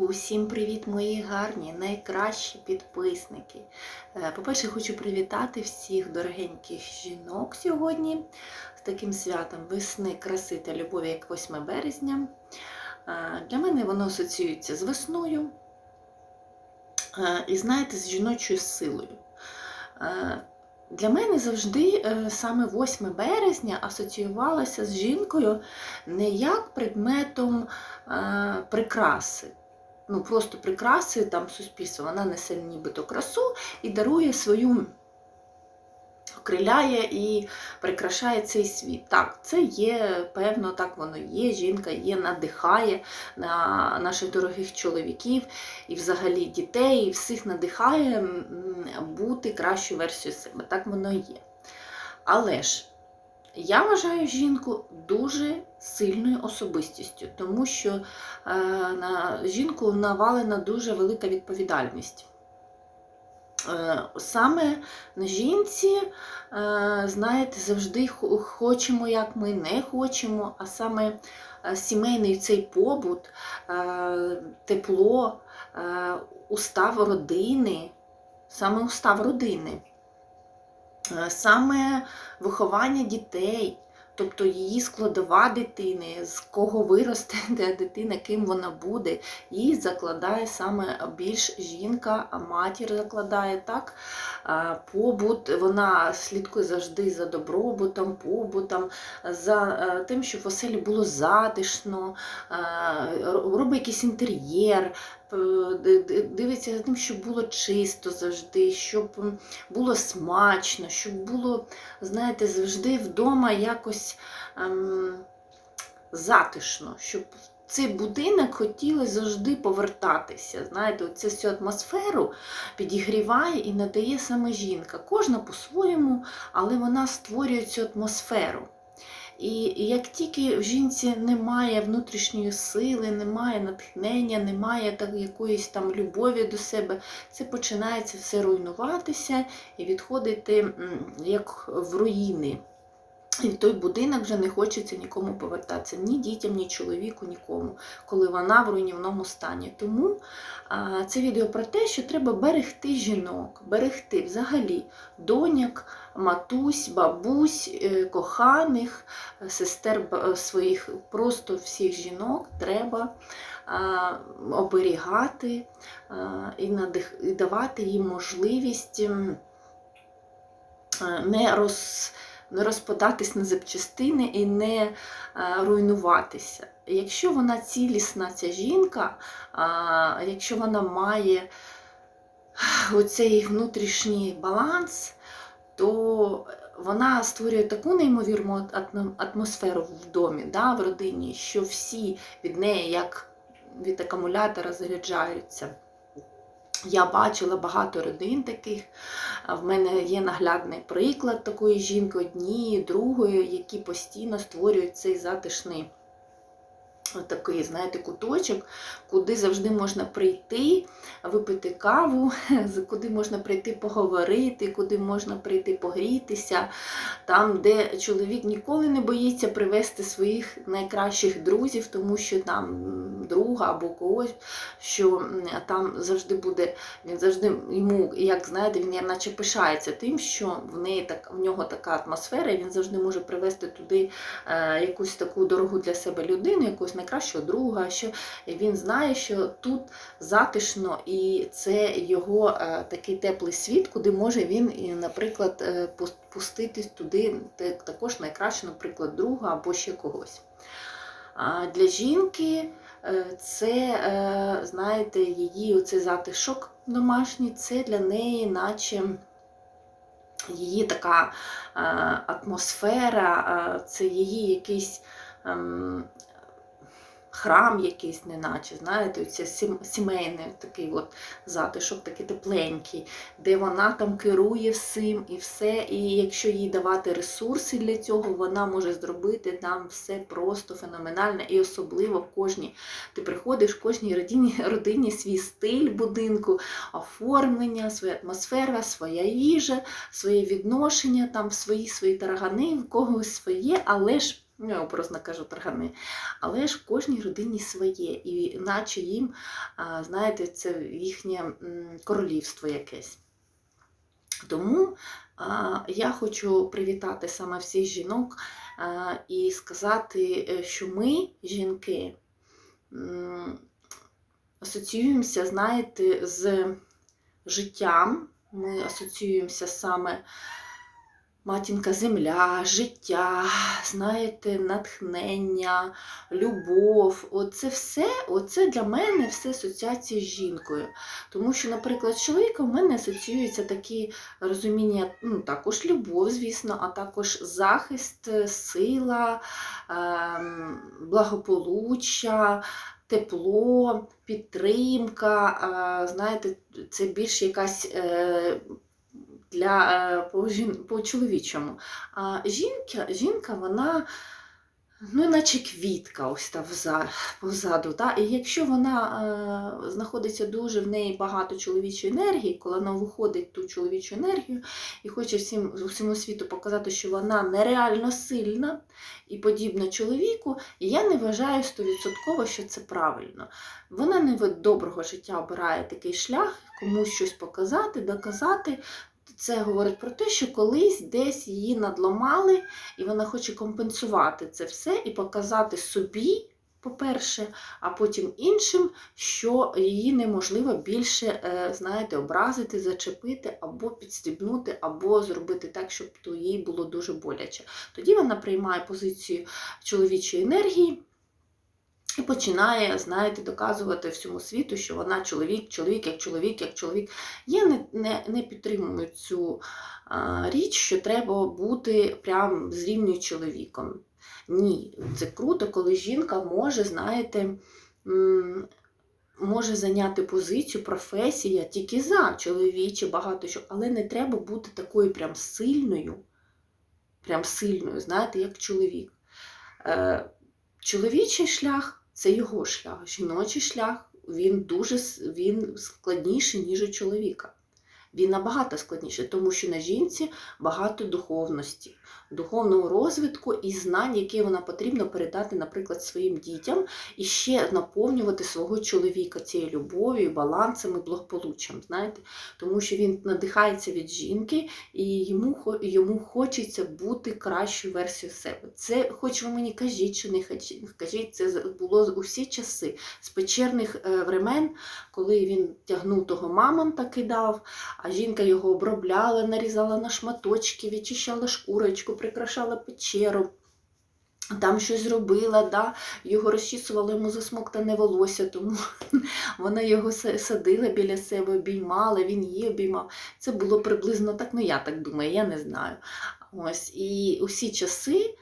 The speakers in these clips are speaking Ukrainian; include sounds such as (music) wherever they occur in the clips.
Усім привіт, мої гарні, найкращі підписники. Е, По-перше, хочу привітати всіх дорогеньких жінок сьогодні з таким святом весни, краси та любові, як 8 березня. Е, Для мене воно асоціюється з весною е, і, знаєте, з жіночою силою. Для мене завжди саме 8 березня асоціювалося з жінкою не як предметом прикраси ну, просто прикраси там суспільства. Вона несе нібито красу і дарує свою, окриляє і прикрашає цей світ. Так, це є, певно, так воно є. Жінка є, надихає на наших дорогих чоловіків і взагалі дітей, і всіх надихає бути кращою версією себе. Так воно є. Але ж. Я вважаю жінку дуже сильною особистістю, тому що е, на жінку навалена дуже велика відповідальність. Е, саме на жінці, е, знаєте, завжди хочемо, як ми не хочемо, а саме сімейний цей побут, тепло, устав родини, саме устав родини. Е, саме виховання дітей, тобто її складова дитини, з кого виросте (laughs) дитина, ким вона буде, її закладає саме більш жінка, а матір закладає так. Е, Побут, вона слідкує завжди за добробутом, побутом, за е, тим, щоб в оселі було затишно, робить якийсь інтер'єр, дивиться за тим, щоб було чисто завжди, щоб було смачно, щоб було, знаєте, завжди вдома якось ем, затишно, щоб цей будинок хотіли завжди повертатися. Знаєте, оцю всю атмосферу підігріває і надає саме жінка. Кожна по-своєму, але вона створює цю атмосферу. І як тільки в жінці немає внутрішньої сили, немає натхнення, немає так, якоїсь там любові до себе, це починається все руйнуватися і відходити як в руїни. І в той будинок вже не хочеться нікому повертатися, ні дітям, ні чоловіку, нікому, коли вона в руйнівному стані. Тому а, це відео про те, що треба берегти жінок, берегти взагалі доняк, матусь, бабусь, е, коханих, е, сестер е, своїх, просто всіх жінок треба а, оберігати а, і, надих, і давати їм можливість е, не роз не розпадатись на запчастини і не е, руйнуватися. Якщо вона цілісна, ця жінка, якщо вона має оцей внутрішній баланс, то вона створює таку неймовірну атмосферу в домі, да, в родині, що всі від неї, як від акумулятора, заряджаються. Я бачила багато родин таких. В мене є наглядний приклад такої жінки, однієї, другої, які постійно створюють цей затишний такий, знаєте, куточок, куди завжди можна прийти, випити каву, (laughs) куди можна прийти поговорити, куди можна прийти погрітися, там, де чоловік ніколи не боїться привести своїх найкращих друзів, тому що там друга або когось, що там завжди буде, він завжди йому, як знаєте, він наче пишається тим, що в неї так, в нього така атмосфера, і він завжди може привести туди е, якусь таку дорогу для себе людину, якогось найкращого друга, що він знає, що тут затишно, і це його е, такий теплий світ, куди може він, наприклад, е, пуститись туди також найкраще, наприклад, друга або ще когось. А для жінки е, це, знаєте, її оцей затишок домашній, це для неї, наче її така атмосфера, це її якийсь ем, храм якийсь, неначе, знаєте, це сімейний такий от затишок, такий тепленький, де вона там керує всім і все. І якщо їй давати ресурси для цього, вона може зробити там все просто феноменально і особливо в кожній. Ти приходиш в кожній родині, (laughs) родині свій стиль будинку, оформлення, своя атмосфера, своя їжа, своє відношення, там свої свої таргани, в когось своє, але ж Ну, образно кажу таргани. Але ж в кожній родині своє, і наче їм, знаєте, це їхнє королівство якесь. Тому я хочу привітати саме всіх жінок і сказати, е, що ми, жінки, асоціюємося, знаєте, з життям. Ми асоціюємося саме матінка земля, життя, знаєте, натхнення, любов. Оце все, оце для мене все асоціації з жінкою. Тому що, наприклад, з чоловіком в мене асоціюються такі розуміння, ну, також любов, звісно, а також захист, сила, ем, благополуччя. Тепло, підтримка, е, знаєте, це більш якась е, для е, по, по чоловічому. А жінка, жінка, вона ну, наче квітка ось та позаду. Да? І якщо вона е, знаходиться дуже в неї багато чоловічої енергії, коли вона виходить ту чоловічу енергію і хоче всім, всьому світу показати, що вона нереально сильна і подібна чоловіку, я не вважаю стовідсотково, що це правильно. Вона не від доброго життя обирає такий шлях, комусь щось показати, доказати. Це говорить про те, що колись десь її надломали, і вона хоче компенсувати це все і показати собі, по-перше, а потім іншим, що її неможливо більше, е, знаєте, образити, зачепити, або підстібнути, або зробити так, щоб то їй було дуже боляче. Тоді вона приймає позицію чоловічої енергії. І починає, знаєте, доказувати всьому світу, що вона чоловік, чоловік, як чоловік, як чоловік. Я не, не, не підтримую цю а, річ, що треба бути прям з рівню чоловіком. Ні, це круто, коли жінка може, знаєте, може зайняти позицію, професія тільки за чоловічі, багато що, але не треба бути такою прям сильною, прям сильною, знаєте, як чоловік. Е, чоловічий шлях це його шлях. Жіночий шлях він дуже він складніший, ніж у чоловіка. Він набагато складніший, тому що на жінці багато духовності, духовного розвитку і знань, які вона потрібно передати, наприклад, своїм дітям, і ще наповнювати свого чоловіка цією любов'ю, балансом і благополуччям. Знаєте? Тому що він надихається від жінки, і йому, йому хочеться бути кращою версією себе. Це, хоч ви мені кажіть, чи не кажіть, це було у всі часи з печерних е, времен, коли він тягнув того мамонта, кидав, а жінка його обробляла, нарізала на шматочки, відчищала шкурочку, прикрашала печеру. Там щось робила, да? його розчісувала, йому засмоктане волосся, тому (laughs) вона його садила біля себе, обіймала, він її обіймав. Це було приблизно так, ну я так думаю, я не знаю. Ось, і усі часи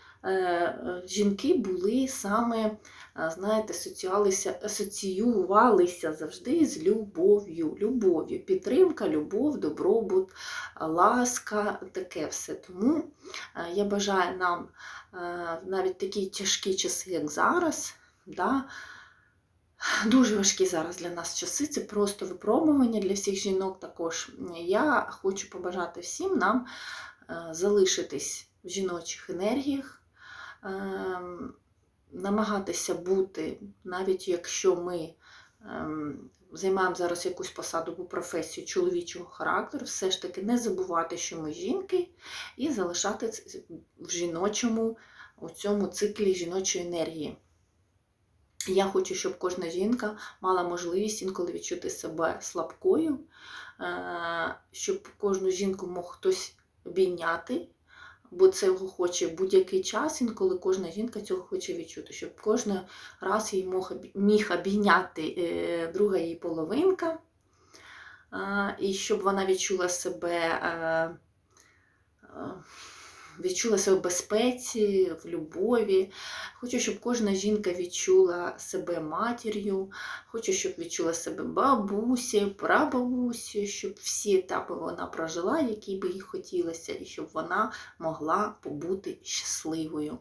жінки були саме, е, знаєте, асоціювалися, завжди з любов'ю. Любов'ю. Підтримка, любов, добробут, е, ласка, таке все. Тому е, я бажаю нам е, навіть такі тяжкі часи, як зараз. Да, Дуже важкі зараз для нас часи, це просто випробування для всіх жінок також. Я хочу побажати всім нам е, залишитись в жіночих енергіях, намагатися бути, навіть якщо ми ем, займаємо зараз якусь посаду або професію чоловічого характеру, все ж таки не забувати, що ми жінки, і залишатись в жіночому, у цьому циклі жіночої енергії. Я хочу, щоб кожна жінка мала можливість інколи відчути себе слабкою, е, щоб кожну жінку мог хтось обійняти, бо це його хоче будь-який час, інколи кожна жінка цього хоче відчути, щоб кожен раз їй міг обійняти е, друга її половинка, е, і щоб вона відчула себе. Відчула себе в безпеці, в любові. Хочу, щоб кожна жінка відчула себе матір'ю, хочу, щоб відчула себе бабусею, прабабусею, щоб всі етапи вона прожила, які би їй хотілося, і щоб вона могла побути щасливою.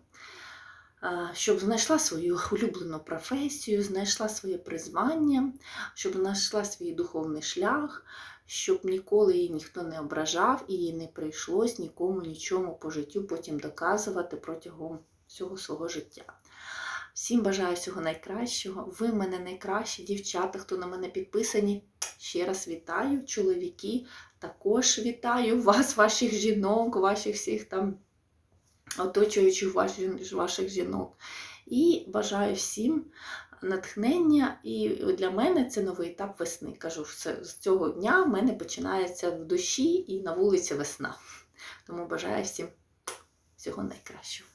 Щоб знайшла свою улюблену професію, знайшла своє призвання, щоб знайшла свій духовний шлях, щоб ніколи її ніхто не ображав і їй не прийшлось нікому нічому по життю потім доказувати протягом всього свого життя. Всім бажаю всього найкращого. Ви мене найкращі, дівчата, хто на мене підписані. Ще раз вітаю, чоловіки. Також вітаю вас, ваших жінок, ваших всіх там оточуючих ваших, жінок. І бажаю всім натхнення. І для мене це новий етап весни. Кажу, з цього дня в мене починається в душі і на вулиці весна. Тому бажаю всім всього найкращого.